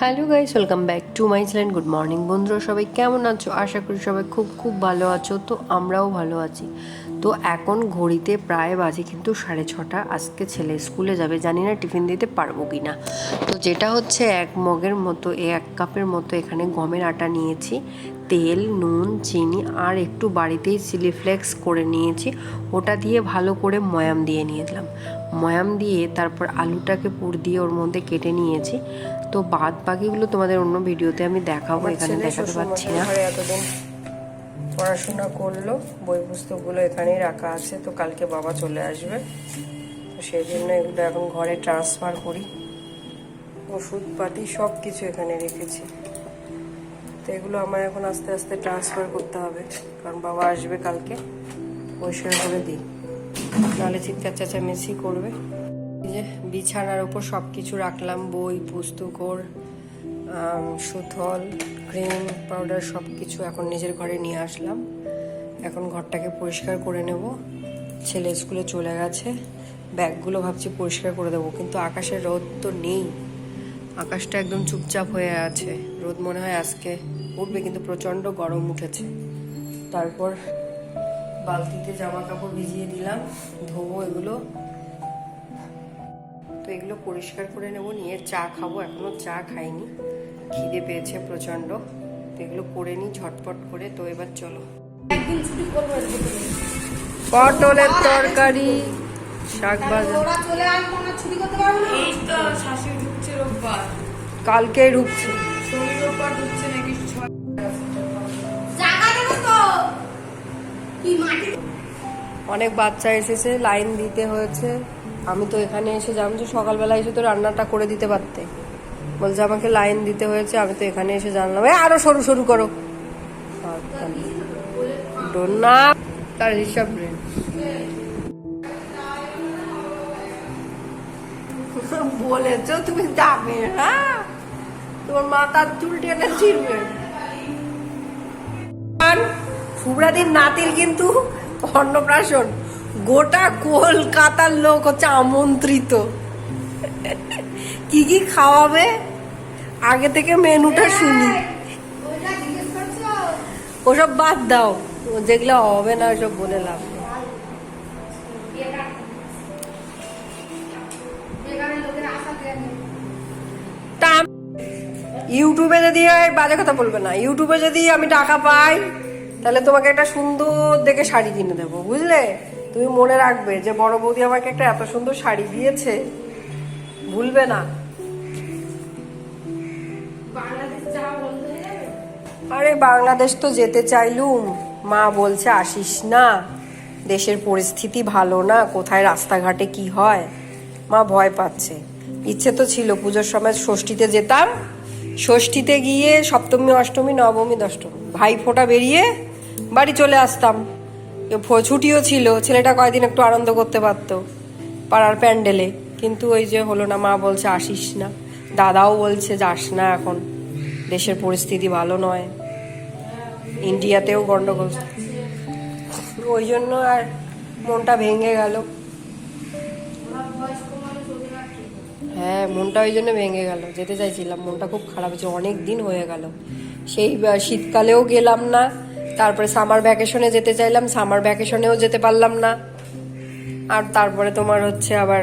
Hello guys welcome back to my channel good morning বন্ধুরা, সবাই কেমন আছো? আশা করি সবাই খুব খুব ভালো আছো, তো আমরাও ভালো আছি। তো এখন ঘড়িতে প্রায় বাজে কিন্তু সাড়ে ছটা। আজকে ছেলে স্কুলে যাবে, জানি না টিফিন দিতে পারব কি না তো যেটা হচ্ছে, এক মগের মতো এক কাপের মতো এখানে গমের আটা নিয়েছি। তেল, নুন, চিনি, আর একটু বাড়িতেই চিলি ফ্লেক্স করে নিয়েছি। ওটা দিয়ে ভালো করে ময়াম দিয়ে নিয়ে দিলাম ময়াম দিয়ে তারপর আলুটাকে পুর দিয়ে ওর মধ্যে কেটে নিয়েছি। তো বাদ বাকিগুলো তোমাদের অন্য ভিডিওতে আমি দেখাবো এখানে দেখাতে পাচ্ছি না। এতদিন পড়াশোনা করল বই পুস্তকগুলো এখানেই রাখা আছে তো কালকে বাবা চলে আসবে। তো সেই জন্য এগুলো এখন ঘরে ট্রান্সফার করি। ওষুধপাতি সব কিছু এখানে রেখেছি। তো এগুলো আমার এখন আস্তে আস্তে ট্রান্সফার করতে হবে কারণ বাবা আসবে কালকে পরিষ্কার করে দিই। নাহলে চিৎকার চেঁচামেচি করবে। যে বিছানার উপর সব কিছু রাখলাম, বই, পুস্তকর সুথল, ক্রিম, পাউডার সব কিছু এখন নিজের ঘরে নিয়ে আসলাম। এখন ঘরটাকে পরিষ্কার করে নেব। ছেলে স্কুলে চলে গেছে, ব্যাগগুলো ভাবছি পরিষ্কার করে দেবো, কিন্তু আকাশের রোদ তো নেই। আকাশটা একদম চুপচাপ হয়ে আছে। রোদ মনে হয় আজকে উঠবে, কিন্তু প্রচণ্ড গরম উঠেছে। তারপর বালতিতে জামা কাপড় ভিজিয়ে দিলাম ধোবো এগুলো। তো এগুলো পরিষ্কার করে নেব নিয়ে চা খাব এখনও চা খাইনি। খিদে পেয়েছে প্রচণ্ড। তো এগুলো করে নিই ঝটপট করে তো এবার চলো। পটলের তরকারি শাক ভাজা। কালকে ঢুকছে শনি রোববার ঢুকছে অনেক বাচ্চা এসেছে, লাইন দিতে হয়েছে। আমি তো এখানে এসে জানছি যে সকালবেলা এসে তো রান্নাটা করে দিতে পারতে। বলছে, আমাকে লাইন দিতে হয়েছে, আমি তো এখানে এসে জানলাম। আরও সরু সরু করো। তার হিসাব বলেছ তুমি যাবে হ্যাঁ? তোমার মাথার চুল টেনে ছিড়বে। নাতির কিন্তু অন্নপ্রাশন গোটা কলকাতার লোক হচ্ছে আমন্ত্রিত। কি কি খাওয়াবে? আগে থেকে মেনুটা শুনি। ওসব বাদ দাও। যেগুলো হবে না ওসব বলে লাভ ইউটিউবে যদি বাজে কথা বলবে না। ইউটিউবে যদি আমি টাকা পাই তাহলে তোমাকে একটা সুন্দর দেখে শাড়ি কিনে দেবো বুঝলে? তুমি মনে রাখবে যে বড় বৌদি আমাকে একটা এত সুন্দর শাড়ি দিয়েছে ভুলবে না। আরে বাংলাদেশ তো যেতে চাইলুম। মা বলছে আসিস না। দেশের পরিস্থিতি ভালো না। কোথায় রাস্তাঘাটে কি হয়? মা ভয় পাচ্ছে। ইচ্ছে তো ছিল পুজোর সময় ষষ্ঠীতে যেতাম। ষষ্ঠীতে গিয়ে সপ্তমী, অষ্টমী, নবমী, দশমী। ভাই ফোঁটা বেরিয়ে বাড়ি চলে আসতাম। ছুটিও ছিল। ছেলেটা কয়েকদিন একটু আনন্দ করতে পারতো পাড়ার প্যান্ডেলে। কিন্তু ওই যে হলো না, মা বলছে, আসিস না। দাদাও বলছে, যাস না এখন। দেশের পরিস্থিতি ভালো নয়। ইন্ডিয়াতেও গন্ডগোল। ওই জন্য আর মনটা ভেঙে গেল। হ্যাঁ মনটা ওই জন্য ভেঙে গেল। যেতে চাইছিলাম, মনটা খুব খারাপ হয়েছে, অনেক দিন হয়ে গেল। সেই শীতকালেও গেলাম না, তারপরে সামার ভ্যাকেশনে যেতে চাইলাম সামার ভ্যাকেশনেও যেতে পারলাম না। আর তারপরে তোমার হচ্ছে আবার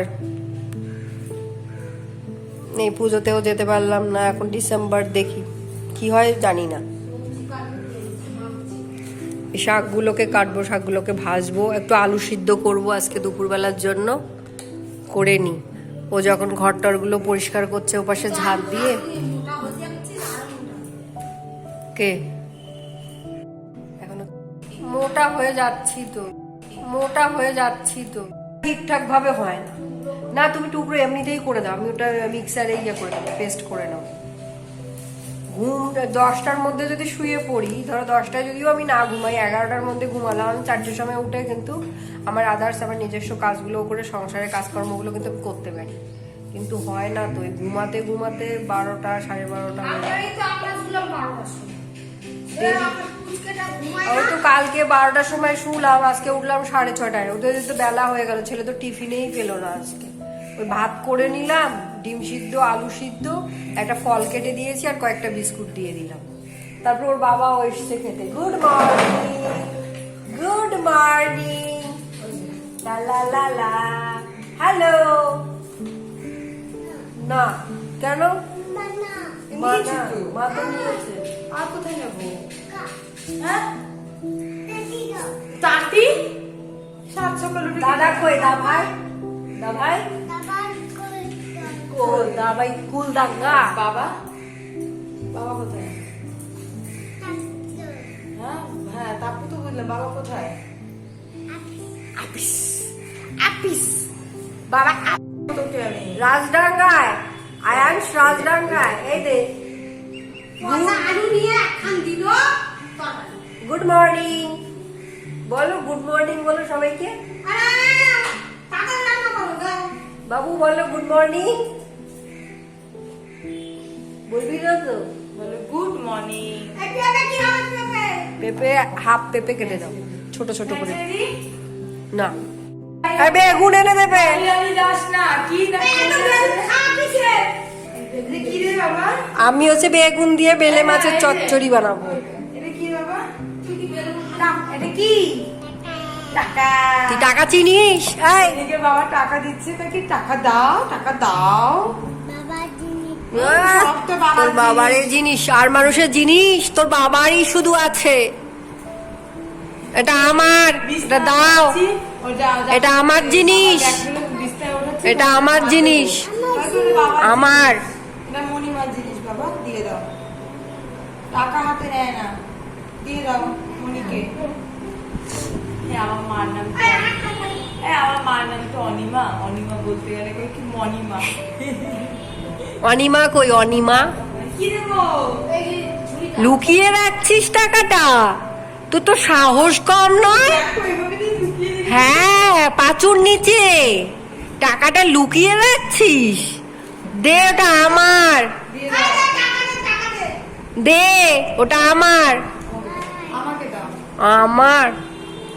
এই পুজোতেও যেতে পারলাম না, এখন ডিসেম্বর দেখি, কি হয় জানি না। শাকগুলোকে কাটবো, শাকগুলোকে ভাজবো, একটু আলু সিদ্ধ করব আজকে দুপুরবেলার জন্য, করে নি ও যখন ঘর টরগুলো পরিষ্কার করছে, ও পাশে ঝাড় দিয়ে। কে? এখনও মোটা হয়ে যাচ্ছি তো। মোটা হয়ে যাচ্ছি তো। ঠিকঠাক ভাবে হয় না। না, তুমি টুকরো এমনিতেই করে দাও। আমি ওটা মিক্সারে ইয়ে করে দেবো পেস্ট করে নাও। ঘুম দশটার মধ্যে যদি শুয়ে পড়ি ধরো দশটায় যদিও আমি না ঘুমাই এগারোটার মধ্যে ঘুমালাম আমি চারটের সময় উঠে কিন্তু আমার আদার্স আমার নিজস্ব কাজগুলো করে সংসারের কাজকর্মগুলো কিন্তু আমি করতে পারি। কিন্তু হয় না তো ঘুমাতে ঘুমাতে বারোটা সাড়ে বারোটা ওই তো কালকে বারোটার সময় শুলাম আজকে উঠলাম সাড়ে ছটায় ওদের তো বেলা হয়ে গেল ছেলে তো টিফিনেই পেল না আজকে। ওই ভাত করে নিলাম ডিম সিদ্ধ আলু সিদ্ধ একটা ফল কেটে দিয়েছি আর কয়েকটা বিস্কুট দিয়ে দিলাম। তারপর ওর বাবাও এসছে খেতে। গুড মর্নিং গুড মর্নিং লা লা লা লা। হ্যালো না কেন? মা না মা তো নিয়েছে। আর কোথায় যাব? হ্যাঁ? তাঁতি? সাত সকাল দাদা কই? দা ভাই? দা ভাই? বাবা? বাবা কোথায়? হ্যাঁ হ্যাঁ তারপর তো বুঝলাম বাবা কোথায়? আপিস আপিস। বাবা তোকে আমি। রাজডাঙ্গায় আয়াংশ রাজডাঙ্গায় এই দে। আলু নিয়ে একখান দিল গুড মর্নিং। বলো গুড মর্নিং বলো সবাইকে। বাবু বলো গুড মর্নিং। বলবি না তো? বলে গুড মর্নিং পেঁপে হাফ পেঁপে কেটে দাও ছোট ছোট করে। না। এই বেগুন এনে দেবে। আমি যাস না কি না খাওয়া কি রে বাবা? আমি হচ্ছে বেগুন দিয়ে বেলে মাছের চচ্চড়ি বানাবো। এটা কি বাবা? এটা কি? টাকা। তুই টাকা চিনিস? বাবা টাকা দিচ্ছে তাকে টাকা দাও টাকা দাও। তোর বাবারের জিনিস আর মানুষের জিনিস তোর বাবারই শুধু আছে। এটা আমার এটা দাও। এটা আমার জিনিস। এটা আমার জিনিস। আমার। এটা জিনিস বাবা দিয়ে দাও। টাকা হাতে নেয় না। দিয়ে দাও হ্যাঁ আমার মার নাম তো হ্যাঁ আমার মার নাম তো অনিমা? অনিমা বলতে গেলে কি মণিমা? অনিমা কই অনিমা? লুকিয়ে রাখছিস টাকাটা? তুই তো সাহস কম নয়? হ্যাঁ পাচুর নিচে। টাকাটা লুকিয়ে রাখছিস? দে ওটা আমার। দে ওটা আমার। আমার।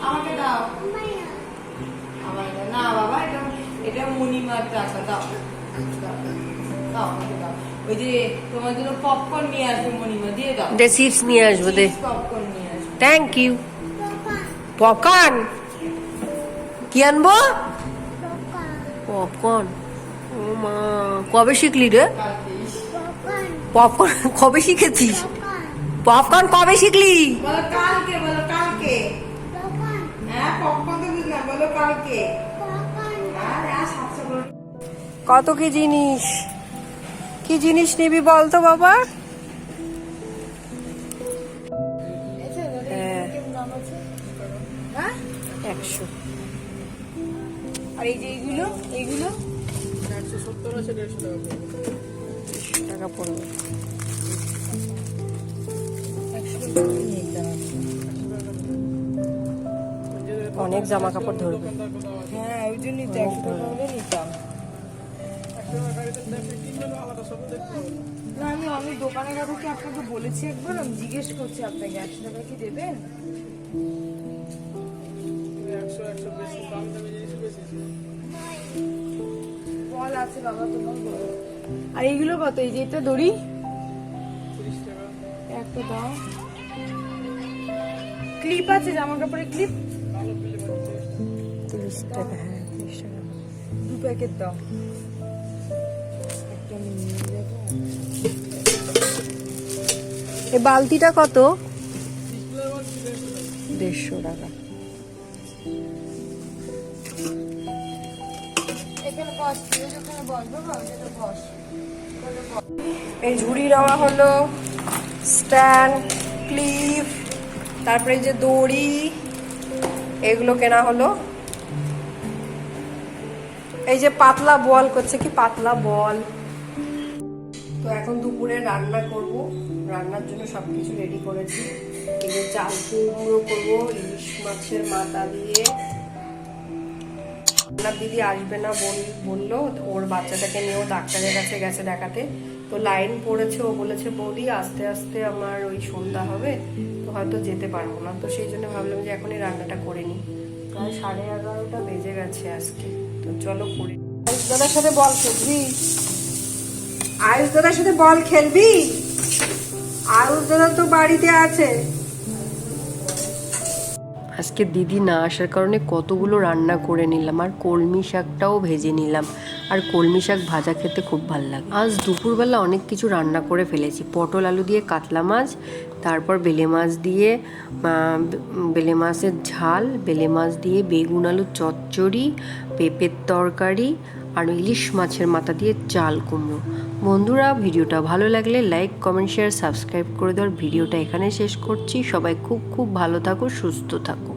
আমাকে দাও। না বাবা এটা এটা মণিমার টাকা দাও, দাও আমাকে দাও। ওই যে তোমার জন্য পপকর্ন নিয়ে আসবে মণিমা দিয়ে দাও। দে চিপস নিয়ে আসব দে। পপকর্ন নিয়ে আসবে। থ্যাংক ইউ পপকর্ন কি আনব? পপকর্ন ও মা কবে শিখলি রে? পপকর্ন কবে শিখেছিস? পপকর্ন কবে শিখলি? কালকে বলো কালকে। হ্যাঁ পপকর্ন তো বুঝলাম বলো কালকে। আর আর সাতশো করে। কত কি জিনিস কি জিনিস নিবি বলতো বাবা? হ্যাঁ? হ্যাঁ একশো। আর এই যে এইগুলো এইগুলো দেড়শো টাকা পড়বে। অনেক জামা কাপড় ধরবে। হ্যাঁ ওই জন্যই তো একশো টাকা হলে নিতাম। না আমি আমি দোকানে কাকুকে আপনাকে বলেছি একবার? আমি জিজ্ঞেস করছি আপনাকে একশো টাকা কি দেবেন? বল আছে বাবা তোমার আর এইগুলো কত? এই যে এটা দড়ি? একটা দাও। ক্লিপ আছে জামা কাপড়ের ক্লিপ? তিরিশ টাকা হ্যাঁ তিরিশ টাকা। দু প্যাকেট দাও। আমি নিয়ে যাব এই বালতিটা কত দেড়শো টাকা এই ঝুড়ি নেওয়া হলো স্ট্যান্ড ক্লিপ তারপরে এই যে দড়ি এগুলো কেনা হলো। এই যে পাতলা বল করছে কি পাতলা বল? তো এখন দুপুরে রান্না করব। রান্নার জন্য সব কিছু রেডি করেছি। এই চাল কুমড়ো করব, ইলিশ মাছের মাথা দিয়ে। রান্নার দিদি আসবে না বল, বলল ওর বাচ্চাটাকে নিয়েও ডাক্তারের কাছে গেছে দেখাতে। তো লাইন পড়েছে, ও বলেছে, বৌদি, আস্তে আস্তে আমার ওই সন্ধ্যা হবে, তো হয়তো যেতে পারব না। তো সেই জন্য ভাবলাম যে এখনই রান্নাটা করে নিই। প্রায় সাড়ে এগারোটা বেজে গেছে আজকে। তো চলো করে। দাদার সাথে বল খেলবি আয়ুষ দাদার সাথে বল খেলবি? আয়ুষ দাদা তো বাড়িতে আছে। আজকে দিদি না আসার কারণে কতগুলো রান্না করে নিলাম, আর কলমি শাকটাও ভেজে নিলাম, আর কলমি শাক ভাজা খেতে খুব ভালো লাগে। আজ দুপুরবেলা অনেক কিছু রান্না করে ফেলেছি, পটল আলু দিয়ে কাতলা মাছ, তারপর বেলে মাছ দিয়ে বেলে মাছের ঝাল, বেলে মাছ দিয়ে বেগুন আলু চচ্চড়ি, পেঁপের তরকারি, আর ইলিশ মাছের মাথা দিয়ে চাল কুমড়ো। বন্ধুরা, ভিডিওটা ভালো লাগলে লাইক কমেন্ট শেয়ার সাবস্ক্রাইব করে দেওয়ার ভিডিওটা এখানে শেষ করছি। সবাই খুব খুব ভালো থাকো, সুস্থ থাকো।